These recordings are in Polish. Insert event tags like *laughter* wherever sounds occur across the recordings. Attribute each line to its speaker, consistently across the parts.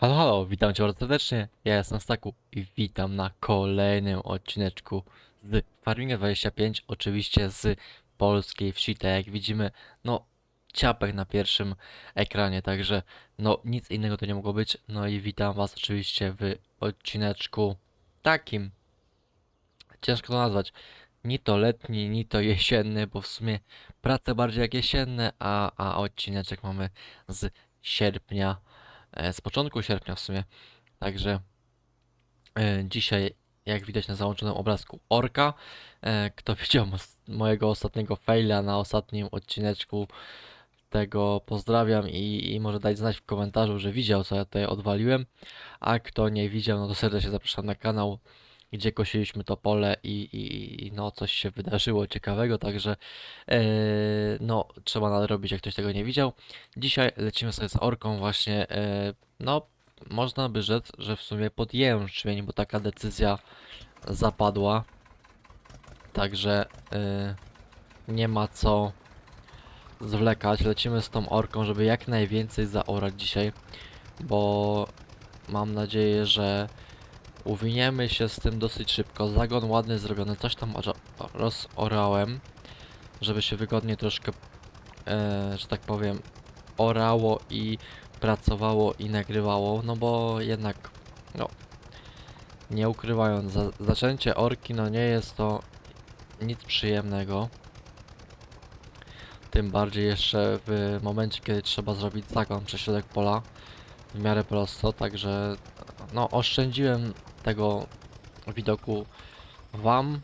Speaker 1: Halo, halo, witam cię bardzo serdecznie. Ja jestem Staku i witam na kolejnym odcineczku z Farminga 25, oczywiście z polskiej wsi. Tak jak widzimy, no ciapek na pierwszym ekranie, także no nic innego to nie mogło być. No i witam was oczywiście w odcineczku takim, ciężko to nazwać, ni to letni, ni to jesienny, bo w sumie prace bardziej jak jesienne, a, a odcineczek mamy z sierpnia z początku sierpnia w sumie. Także e, dzisiaj, jak widać na załączonym obrazku, orka. E, Kto *laughs* widział mojego ostatniego faila na ostatnim odcineczku, tego pozdrawiam i, i może dać znać w komentarzu, że widział, co ja tutaj odwaliłem. A kto nie widział, no to serdecznie zapraszam na kanał, gdzie kosiliśmy to pole i, i, i no coś się wydarzyło ciekawego, także e, no trzeba nadrobić, jak ktoś tego nie widział. Dzisiaj lecimy sobie z orką właśnie, e, no można by rzec, że w sumie pod jęczmień, bo taka decyzja zapadła. Także e, nie ma co zwlekać. Lecimy z tą orką, żeby jak najwięcej zaorać dzisiaj, bo mam nadzieję, że uwiniemy się z tym dosyć szybko. Zagon ładny zrobiony, coś tam ora- rozorałem, żeby się wygodnie troszkę, e, że tak powiem, orało i pracowało i nagrywało, no bo jednak, no, nie ukrywając, za, zaczęcie orki, no nie jest to nic przyjemnego. Tym bardziej jeszcze w momencie, kiedy trzeba zrobić zagon przez środek pola w miarę prosto, także no oszczędziłem tego widoku wam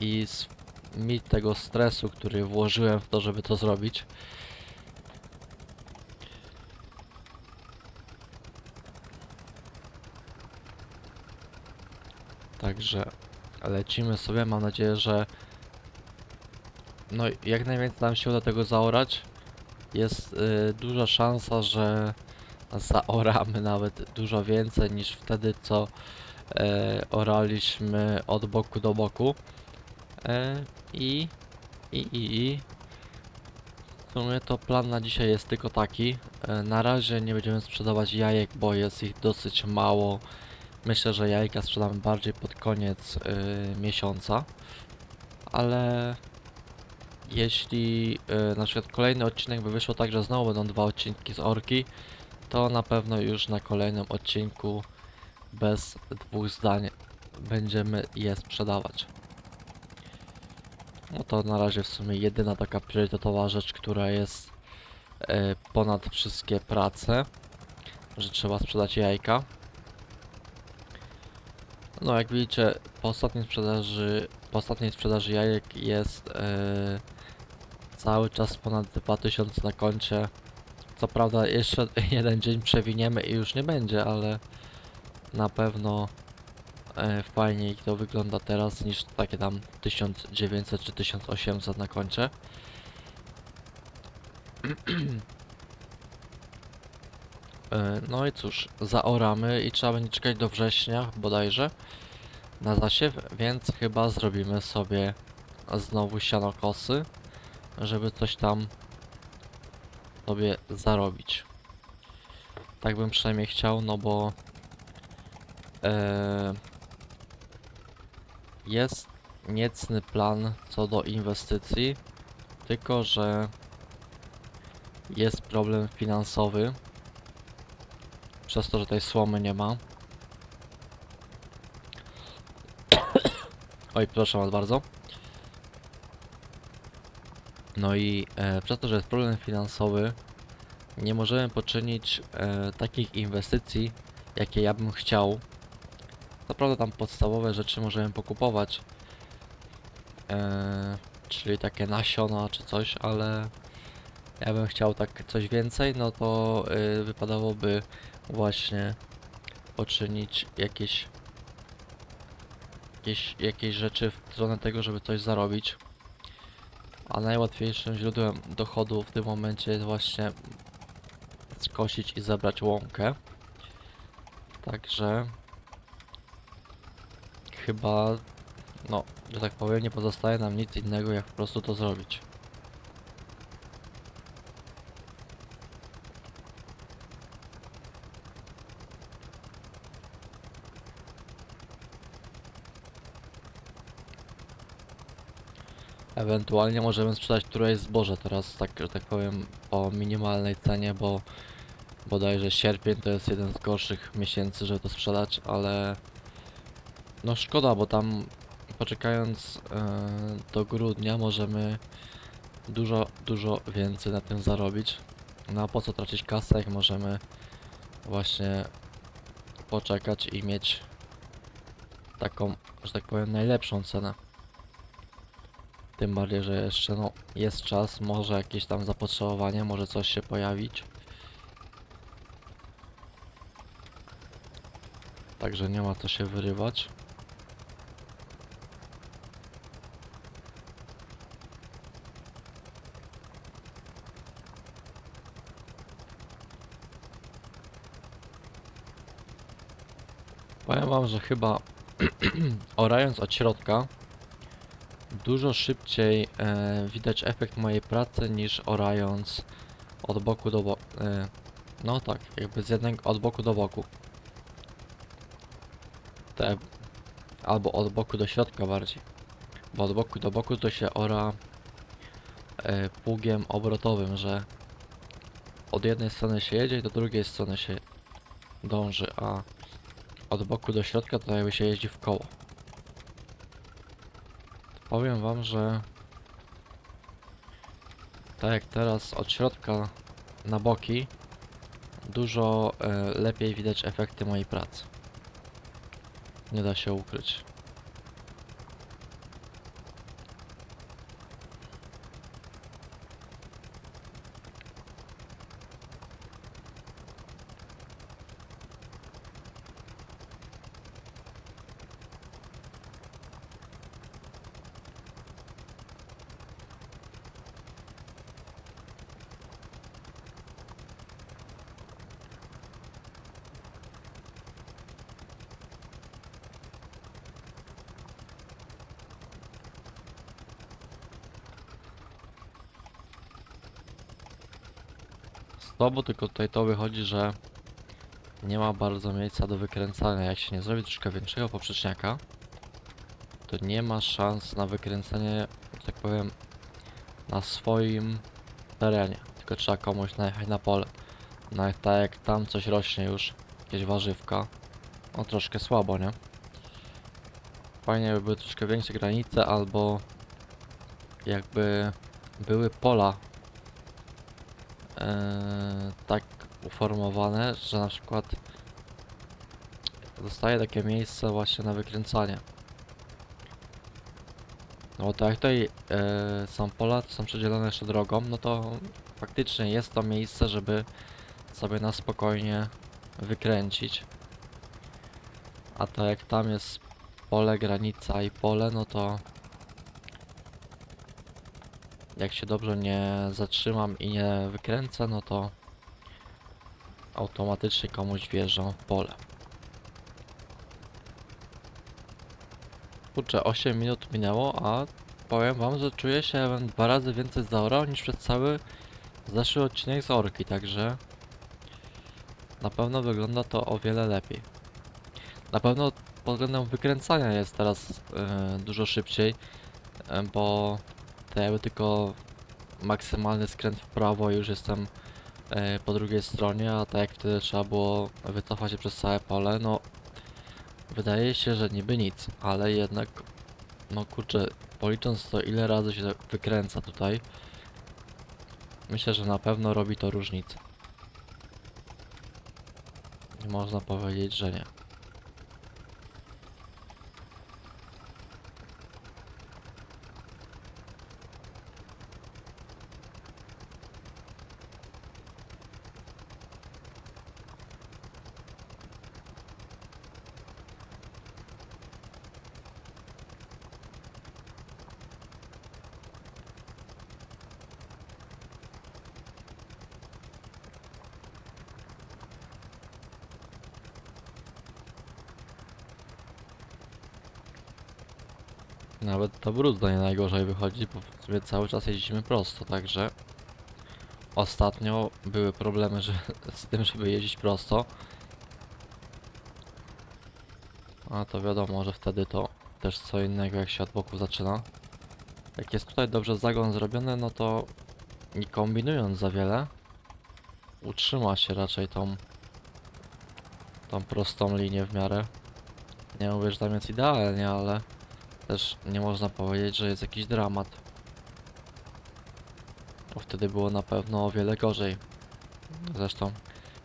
Speaker 1: i s- mi tego stresu, który włożyłem w to, żeby to zrobić. Także lecimy sobie. Mam nadzieję, że no jak najwięcej nam się uda tego zaorać. Jest y, duża szansa, że zaoramy nawet dużo więcej niż wtedy, co e, oraliśmy od boku do boku. E, i, i, i, i w sumie to plan na dzisiaj jest tylko taki. E, na razie nie będziemy sprzedawać jajek, bo jest ich dosyć mało. Myślę, że jajka sprzedamy bardziej pod koniec y, miesiąca. Ale jeśli y, na przykład kolejny odcinek by wyszło tak, że znowu będą dwa odcinki z orki, to na pewno już na kolejnym odcinku bez dwóch zdań będziemy je sprzedawać. No to na razie w sumie jedyna taka priorytetowa rzecz, która jest e, ponad wszystkie prace, że trzeba sprzedać jajka. No jak widzicie, po ostatniej sprzedaży, po ostatniej sprzedaży jajek jest e, cały czas ponad 2000 na koncie. Co prawda jeszcze *laughs* jeden dzień przewiniemy i już nie będzie, ale na pewno e, fajniej to wygląda teraz niż takie tam 1900 czy 1800 na koncie. *clears throat* E, No i cóż, zaoramy i trzeba będzie czekać do września bodajże na zasiew, więc chyba zrobimy sobie znowu sianokosy, żeby coś tam sobie zarobić. Tak bym przynajmniej chciał, no bo e, jest niecny plan co do inwestycji, tylko że jest problem finansowy przez to, że tej słomy nie ma. *coughs* Oj, proszę was bardzo. No i e, przez to, że jest problem finansowy, nie możemy poczynić e, takich inwestycji, jakie ja bym chciał. Naprawdę tam podstawowe rzeczy możemy pokupować, e, czyli takie nasiona czy coś, ale ja bym chciał tak coś więcej, no to e, wypadałoby właśnie poczynić jakieś, jakieś jakieś rzeczy w stronę tego, żeby coś zarobić. A najłatwiejszym źródłem dochodu w tym momencie jest właśnie skosić i zebrać łąkę. Także chyba, no, że tak powiem, nie pozostaje nam nic innego, jak po prostu to zrobić. Ewentualnie możemy sprzedać któreś zboże teraz, tak, że tak powiem, o minimalnej cenie, bo bodajże sierpień to jest jeden z gorszych miesięcy, żeby to sprzedać, ale no szkoda, bo tam poczekając e, do grudnia możemy dużo, dużo więcej na tym zarobić. No a po co tracić kasę, jak możemy właśnie poczekać i mieć taką, że tak powiem, najlepszą cenę. Tym bardziej, że jeszcze no, jest czas, może jakieś tam zapotrzebowanie, może coś się pojawić. Także nie ma co się wyrywać. Powiem że chyba *clears throat* orając od środka dużo szybciej e, widać efekt mojej pracy niż orając od boku do boku. E, no tak, jakby z jednego od boku do boku. Te, albo od boku do środka bardziej. Bo od boku do boku to się ora e, pługiem obrotowym, że od jednej strony się jedzie do drugiej strony się dąży, a od boku do środka to jakby się jeździ w koło. Powiem wam, że tak jak teraz od środka na boki dużo e, lepiej widać efekty mojej pracy. Nie da się ukryć. Słabo tylko tutaj to wychodzi, że nie ma bardzo miejsca do wykręcania. Jak się nie zrobi troszkę większego poprzeczniaka, to nie ma szans na wykręcenie, tak powiem, na swoim terenie. Tylko trzeba komuś najechać na pole. Nawet tak jak tam coś rośnie już, jakieś warzywka, no troszkę słabo, nie? Fajnie by były troszkę większe granice, albo jakby były pola tak uformowane, że na przykład zostaje takie miejsce właśnie na wykręcanie. No bo tak jak tutaj e, są pola, to są przedzielone jeszcze drogą, no to faktycznie jest to miejsce, żeby sobie na spokojnie wykręcić. A to jak tam jest pole, granica i pole, no to jak się dobrze nie zatrzymam i nie wykręcę, no to automatycznie komuś wjeżdżam w pole. Kurczę, 8 minut minęło, a powiem wam, że czuję się dwa razy więcej zaorał niż przez cały zeszły odcinek z Orki, także na pewno wygląda to o wiele lepiej. Na pewno pod względem wykręcania jest teraz e, dużo szybciej, e, bo jakby tylko maksymalny skręt w prawo i już jestem e, po drugiej stronie, a tak jak wtedy trzeba było wycofać się przez całe pole, no wydaje się, że niby nic, ale jednak no kurczę, policząc to ile razy się wykręca tutaj, myślę, że na pewno robi to różnicę. Można powiedzieć, że nie. Ta brudna nie najgorzej wychodzi, bo cały czas jeździmy prosto, także ostatnio były problemy że, *laughs* z tym, żeby jeździć prosto. A to wiadomo, że wtedy to też co innego jak się od boku zaczyna. Jak jest tutaj dobrze zagon zrobiony, no to nie kombinując za wiele, utrzyma się raczej tą, tą prostą linię w miarę. Nie mówię, że tam jest idealnie, ale też nie można powiedzieć, że jest jakiś dramat. Bo wtedy było na pewno o wiele gorzej. Zresztą,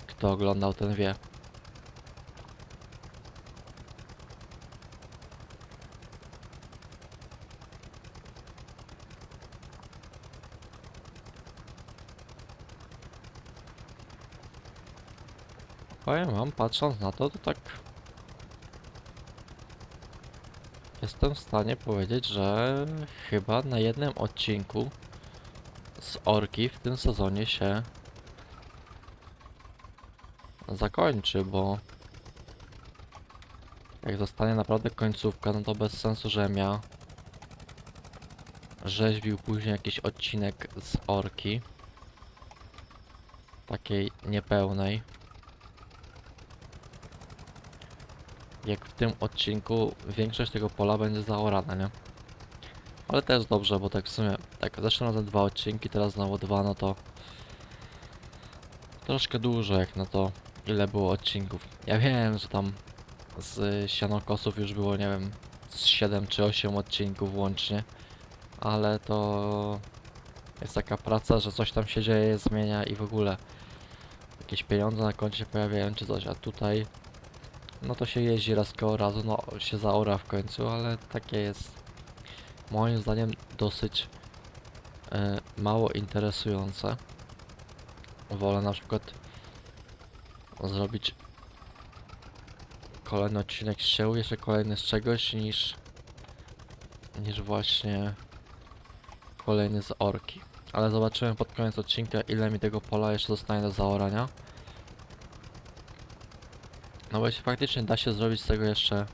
Speaker 1: kto oglądał, ten wie. Powiem wam, patrząc na to, to tak jestem w stanie powiedzieć, że chyba na jednym odcinku z Orki w tym sezonie się zakończy, bo jak zostanie naprawdę końcówka, no to bez sensu, żebym ja rzeźbił później jakiś odcinek z Orki takiej niepełnej. Jak w tym odcinku większość tego pola będzie zaorana, nie? Ale też dobrze, bo tak w sumie, tak zeszłym razem dwa odcinki, teraz znowu dwa, no to troszkę dużo jak na to, ile było odcinków. Ja wiem, że tam z sianokosów już było, nie wiem, z 7 czy 8 odcinków łącznie, ale to jest taka praca, że coś tam się dzieje, zmienia i w ogóle jakieś pieniądze na koncie się pojawiają czy coś, a tutaj no to się jeździ raz koło razu, no się zaora w końcu, ale takie jest moim zdaniem dosyć e, mało interesujące. Wolę na przykład zrobić kolejny odcinek z sieł, jeszcze kolejny z czegoś niż niż właśnie kolejny z orki. Ale zobaczymy pod koniec odcinka ile mi tego pola jeszcze zostanie do zaorania. No bo jeśli faktycznie da się zrobić z tego jeszcze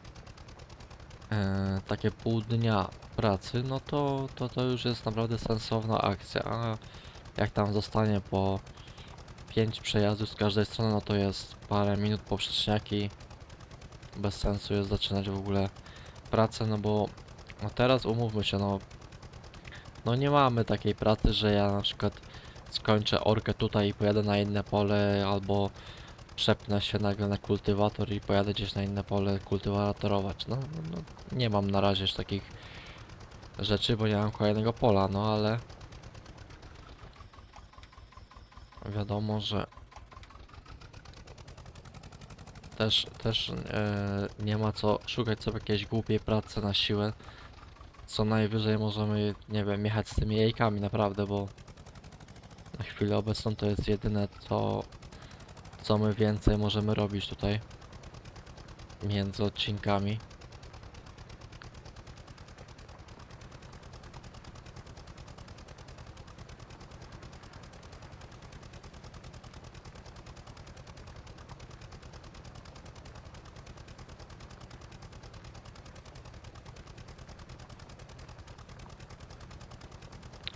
Speaker 1: e, takie pół dnia pracy, no to, to to już jest naprawdę sensowna akcja. A jak tam zostanie po 5 przejazdów z każdej strony, no to jest parę minut poprzeczniaki. Bez sensu jest zaczynać w ogóle pracę, no bo no teraz umówmy się, no no nie mamy takiej pracy, że ja na przykład skończę orkę tutaj i pojadę na inne pole, albo przepnę się nagle na kultywator i pojadę gdzieś na inne pole kultywatorować. No, no, no nie mam na razie już takich rzeczy, bo nie mam kolejnego pola, no ale wiadomo, że też, też e, nie ma co szukać sobie jakiejś głupiej pracy na siłę. Co najwyżej możemy, nie wiem, jechać z tymi jajkami naprawdę, bo na chwilę obecną to jest jedyne co co my więcej możemy robić tutaj między odcinkami.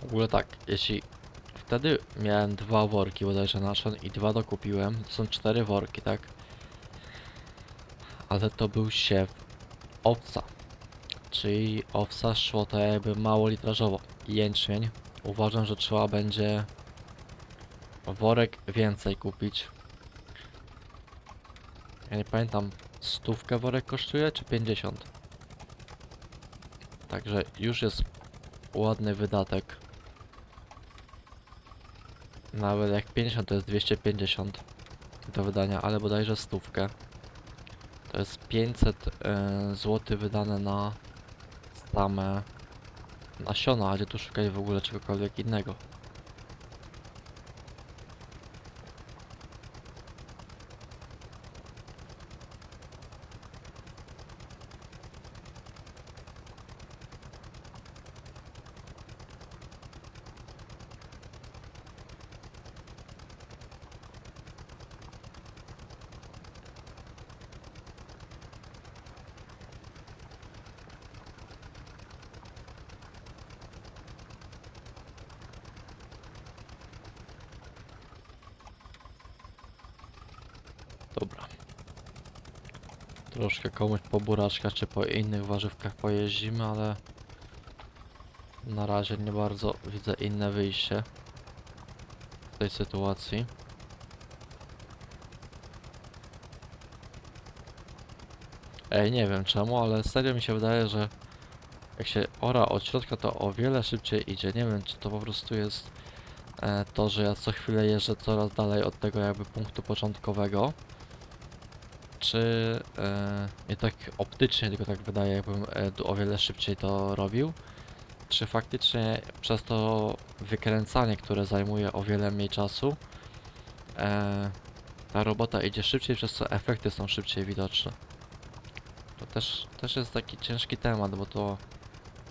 Speaker 1: W ogóle tak, jeśli wtedy miałem dwa worki bodajże nasion i dwa dokupiłem. To są cztery worki, tak? Ale to był siew owca. Czyli owca szło to jakby mało litrażowo. Jęczmień. Uważam, że trzeba będzie worek więcej kupić. Ja nie pamiętam, stówkę worek kosztuje, czy 50? Także już jest ładny wydatek. Nawet jak 50 to jest 250 do wydania, ale bodajże stówkę. To jest 500 y, zł wydane na same nasiona, a gdzie tu szukać w ogóle czegokolwiek innego. Dobra. Troszkę komuś po buraczkach czy po innych warzywkach pojeździmy, ale na razie nie bardzo widzę inne wyjście z tej sytuacji. Ej, nie wiem czemu, ale serio mi się wydaje, że jak się ora od środka, to o wiele szybciej idzie. Nie wiem, czy to po prostu jest e, to, że ja co chwilę jeżdżę coraz dalej od tego jakby punktu początkowego. Czy e, nie tak optycznie, tylko tak wydaje, jakbym e, o wiele szybciej to robił. Czy faktycznie przez to wykręcanie, które zajmuje o wiele mniej czasu, e, ta robota idzie szybciej, przez co efekty są szybciej widoczne. To też, też jest taki ciężki temat, bo to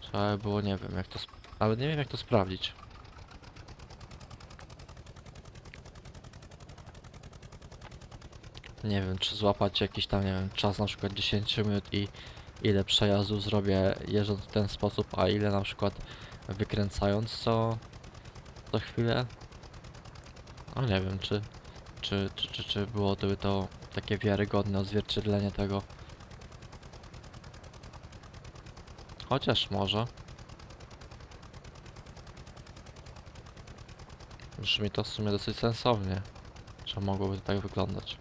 Speaker 1: trzeba by było, nie wiem, jak to, ale nie wiem jak to sprawdzić. Nie wiem, czy złapać jakiś tam, nie wiem, czas na przykład 10 minut i ile przejazdów zrobię jeżdżąc w ten sposób, a ile na przykład wykręcając co, co chwilę. No nie wiem, czy, czy, czy, czy, czy byłoby to takie wiarygodne odzwierciedlenie tego. Chociaż może. Brzmi to w sumie dosyć sensownie, że mogłoby to tak wyglądać.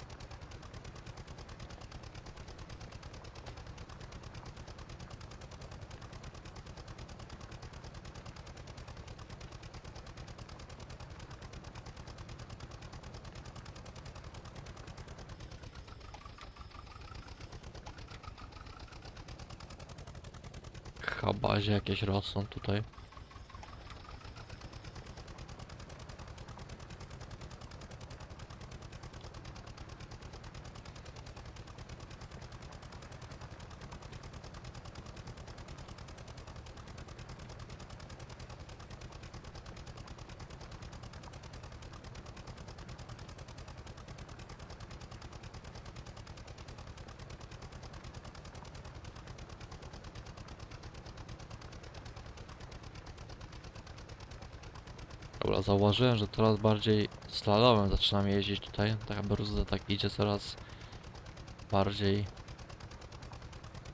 Speaker 1: Chabazie jakieś rosną tutaj. Dobra, zauważyłem, że coraz bardziej slalomem zaczynam jeździć tutaj. Ta bruza tak idzie coraz bardziej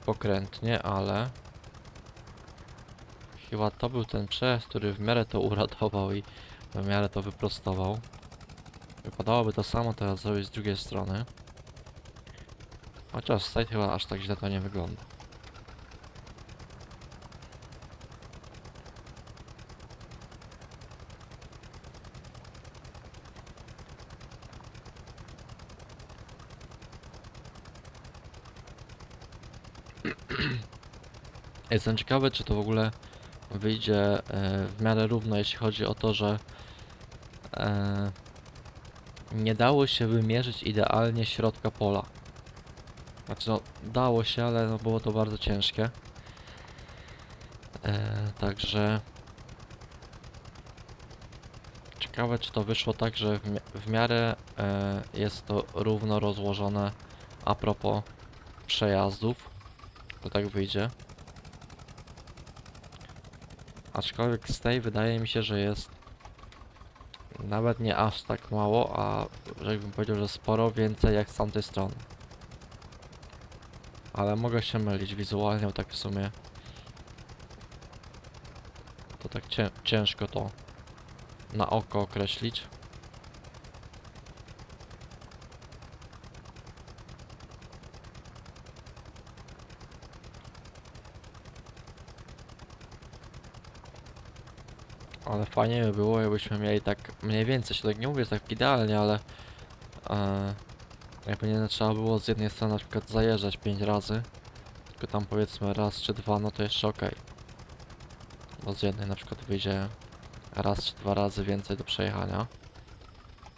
Speaker 1: pokrętnie, ale chyba to był ten przejazd, który w miarę to uratował i w miarę to wyprostował. Wypadałoby to samo teraz zrobić z drugiej strony. Chociaż tej chyba aż tak źle to nie wygląda. Jestem ciekawy, czy to w ogóle wyjdzie e, w miarę równo, jeśli chodzi o to, że e, nie dało się wymierzyć idealnie środka pola. Znaczy, no, dało się, ale no, było to bardzo ciężkie. E, także ciekawe, czy to wyszło tak, że w, mi- w miarę jest to równo rozłożone a propos przejazdów. To tak wyjdzie. Aczkolwiek z tej wydaje mi się, że jest nawet nie aż tak mało, a jakbym powiedział, że sporo więcej jak z tamtej strony. Ale mogę się mylić wizualnie, bo tak w sumie to tak cię ciężko to na oko określić. Ale fajnie by było, jakbyśmy mieli tak mniej więcej, się tak nie mówię, tak idealnie, ale e, jakby nie trzeba było z jednej strony na przykład zajeżdżać 5 razy, tylko tam powiedzmy raz czy dwa, no to jeszcze okej. Bo z jednej na przykład wyjdzie raz czy dwa razy więcej do przejechania.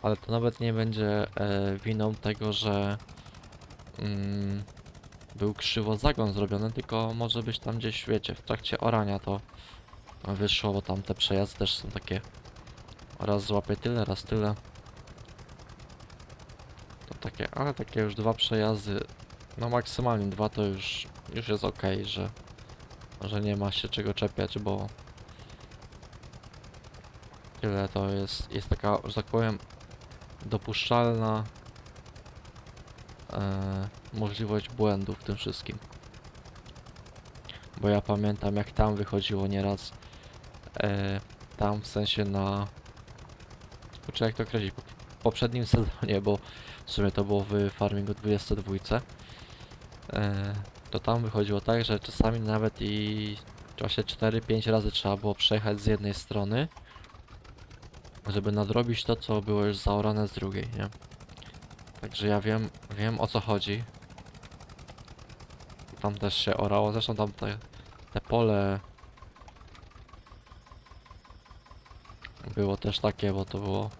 Speaker 1: Ale to nawet nie będzie e, winą tego, że mm, był krzywo zagon zrobiony, tylko może być tam gdzieś, wiecie, w trakcie orania to wyszło, bo tam te przejazdy też są takie raz złapię tyle, raz tyle. To takie, ale takie już dwa przejazdy, no maksymalnie dwa to już, już jest ok, że, że nie ma się czego czepiać, bo tyle to jest, jest taka, że tak powiem, dopuszczalna e, możliwość błędu w tym wszystkim. Bo ja pamiętam jak tam wychodziło nieraz e, tam w sensie na... Kurczę, jak to określić? W poprzednim sezonie, bo w sumie to było w Farmingu 22. E, to tam wychodziło tak, że czasami nawet i właśnie 4-5 razy trzeba było przejechać z jednej strony, żeby nadrobić to, co było już zaorane z drugiej, nie? Także ja wiem, wiem o co chodzi. Tam też się orało, zresztą tam te, te pole było też takie, bo to było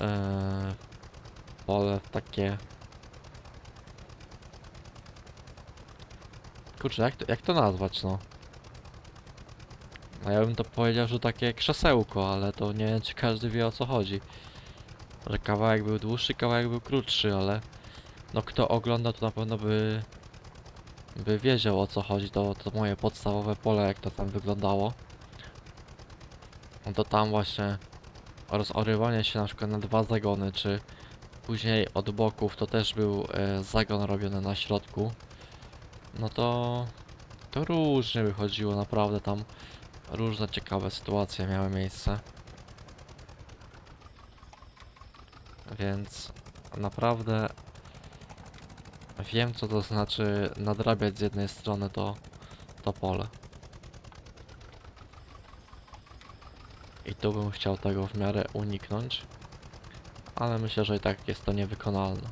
Speaker 1: e, pole takie Kurczę, jak to, jak to nazwać, no? A ja bym to powiedział, że takie krzesełko, ale to nie wiem, czy każdy wie o co chodzi. Że kawałek był dłuższy, kawałek był krótszy, ale... No kto ogląda, to na pewno by... by wiedział o co chodzi. To, to moje podstawowe pole, jak to tam wyglądało. No to tam właśnie rozorywanie się na przykład na dwa zagony, czy później od boków to też był e, zagon robiony na środku. No to... to różnie wychodziło, naprawdę tam różne ciekawe sytuacje miały miejsce. Więc naprawdę wiem co to znaczy nadrabiać z jednej strony to, to pole. I tu bym chciał tego w miarę uniknąć. Ale myślę, że i tak jest to niewykonalne.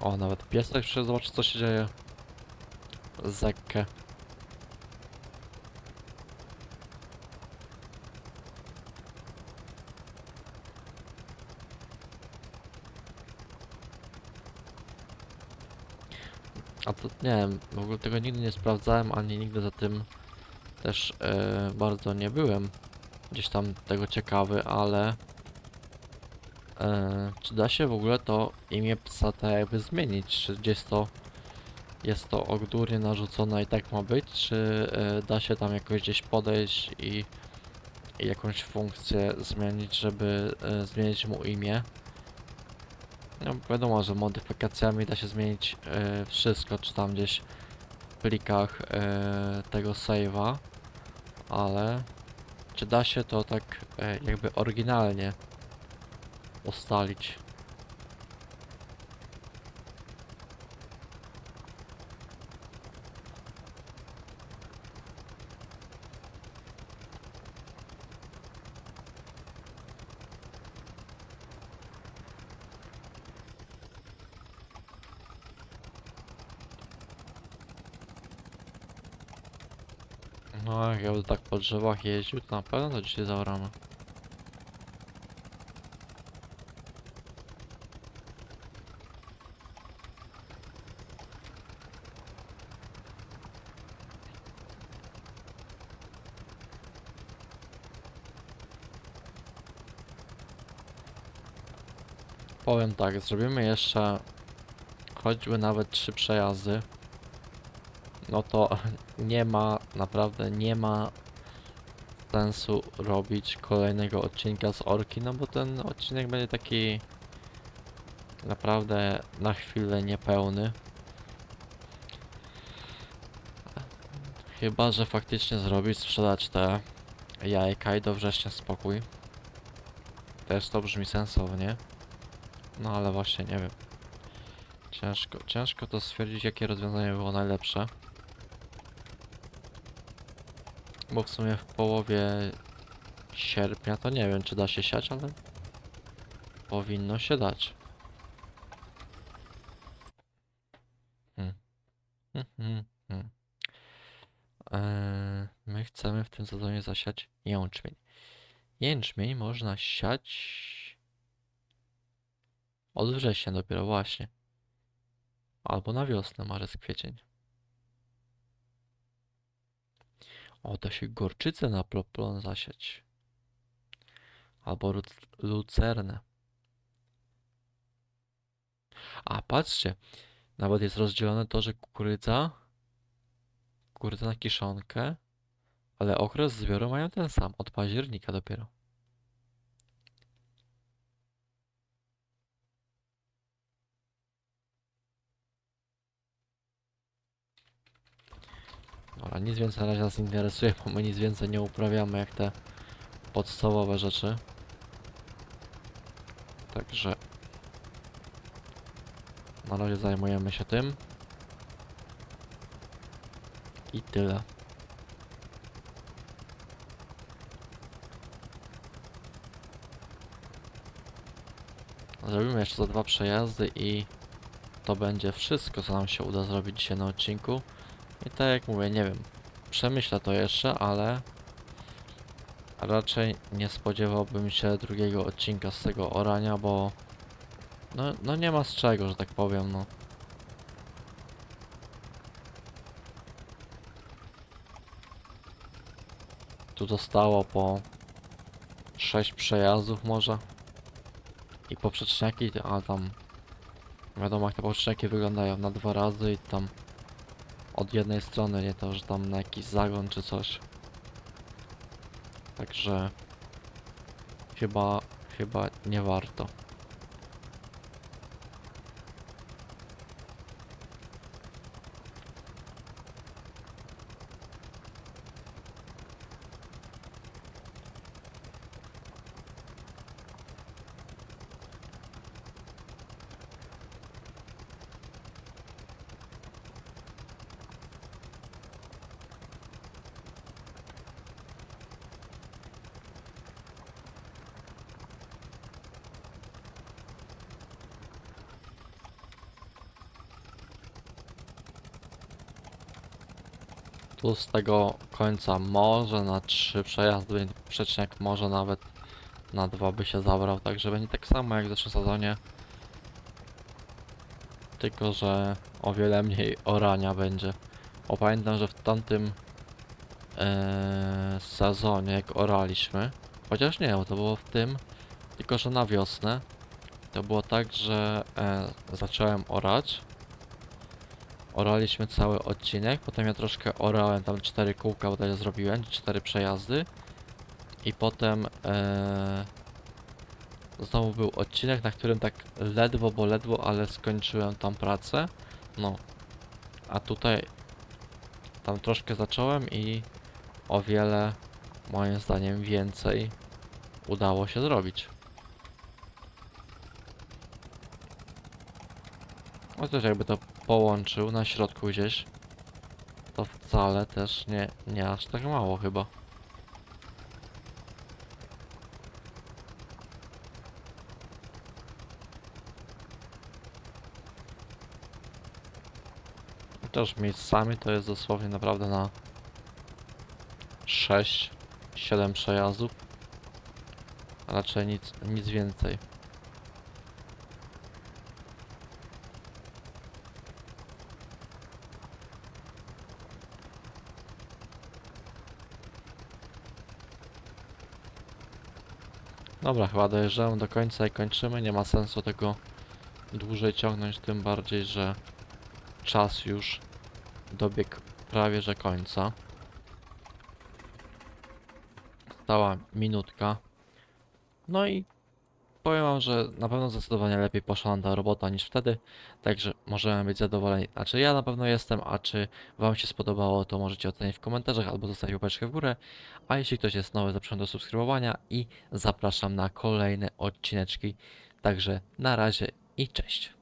Speaker 1: O, nawet piesek przyszedł zobaczyć co się dzieje. Zekkę. A to nie wiem, w ogóle tego nigdy nie sprawdzałem, ani nigdy za tym też e, bardzo nie byłem gdzieś tam tego ciekawy, ale e, czy da się w ogóle to imię psa tak jakby zmienić? Czy gdzieś to jest to ogólnie narzucone i tak ma być, czy e, da się tam jakoś gdzieś podejść i, i jakąś funkcję zmienić, żeby zmienić mu imię? No wiadomo, że modyfikacjami da się zmienić e, wszystko, czy tam gdzieś w plikach e, tego save'a, ale czy da się to tak e, jakby oryginalnie ustalić? No, jak ja będę tak po drzewach jeździł, to na pewno to dzisiaj zaoramy. Powiem tak, zrobimy jeszcze choćby nawet trzy przejazdy. No to *laughs* nie ma, naprawdę nie ma sensu robić kolejnego odcinka z Orki, no bo ten odcinek będzie taki naprawdę na chwilę niepełny. Chyba, że faktycznie zrobić, sprzedać te jajka i do września spokój. Też to brzmi sensownie. No ale właśnie nie wiem. Ciężko, ciężko to stwierdzić, jakie rozwiązanie było najlepsze. Bo w sumie w połowie sierpnia to nie wiem, czy da się siać, ale powinno się dać. Hmm. Hmm, hmm. Eee, my chcemy w tym sezonie zasiać jęczmień. Jęczmień można siać od września dopiero, właśnie. Albo na wiosnę, marzec, kwiecień. O, da się gorczycę na plo- plon zasiać. Albo lu- lucernę. A, patrzcie. Nawet jest rozdzielone to, że kukurydza kukurydzę na kiszonkę, ale okres zbioru mają ten sam, od października dopiero. Dobra, nic więcej na razie nas nie interesuje, bo my nic więcej nie uprawiamy jak te podstawowe rzeczy. Także na razie zajmujemy się tym. I tyle. Zrobimy jeszcze za dwa przejazdy i to będzie wszystko, co nam się uda zrobić dzisiaj na odcinku. I tak jak mówię, nie wiem, przemyślę to jeszcze, ale raczej nie spodziewałbym się drugiego odcinka z tego orania, bo no, no nie ma z czego, że tak powiem, no. Tu zostało po 6 przejazdów może. I poprzeczniaki, a tam wiadomo jak te poprzeczniaki wyglądają na dwa razy i tam od jednej strony, nie to, że tam na jakiś zagon czy coś. Także chyba, chyba nie warto. Tu z tego końca może na trzy przejazdy będzie poprzeczniak, może nawet na dwa by się zabrał, także będzie tak samo jak w zeszłym sezonie. Tylko, że o wiele mniej orania będzie. Bo pamiętam, że w tamtym eee, sezonie jak oraliśmy, chociaż nie, bo to było w tym, tylko że na wiosnę, to było tak, że e, zacząłem orać oraliśmy cały odcinek, potem ja troszkę orałem, tam cztery kółka bodajże zrobiłem, cztery przejazdy i potem e, znowu był odcinek, na którym tak ledwo, bo ledwo, ale skończyłem tam pracę, no, a tutaj tam troszkę zacząłem i o wiele, moim zdaniem, więcej udało się zrobić. Chociaż jakby to połączył na środku gdzieś, to wcale też nie, nie aż tak mało chyba. Też miejscami to jest dosłownie naprawdę na 6-7 przejazdów. A Raczej nic, nic więcej. Dobra, chyba dojeżdżamy do końca i kończymy. Nie ma sensu tego dłużej ciągnąć, tym bardziej, że czas już dobiegł prawie że końca. Stała minutka. No i powiem wam, że na pewno zdecydowanie lepiej poszła nam ta robota niż wtedy, także możemy być zadowoleni. Znaczy ja na pewno jestem, a czy wam się spodobało, to możecie ocenić w komentarzach albo zostawić łapeczkę w górę. A jeśli ktoś jest nowy, zapraszam do subskrybowania i zapraszam na kolejne odcineczki. Także na razie i cześć.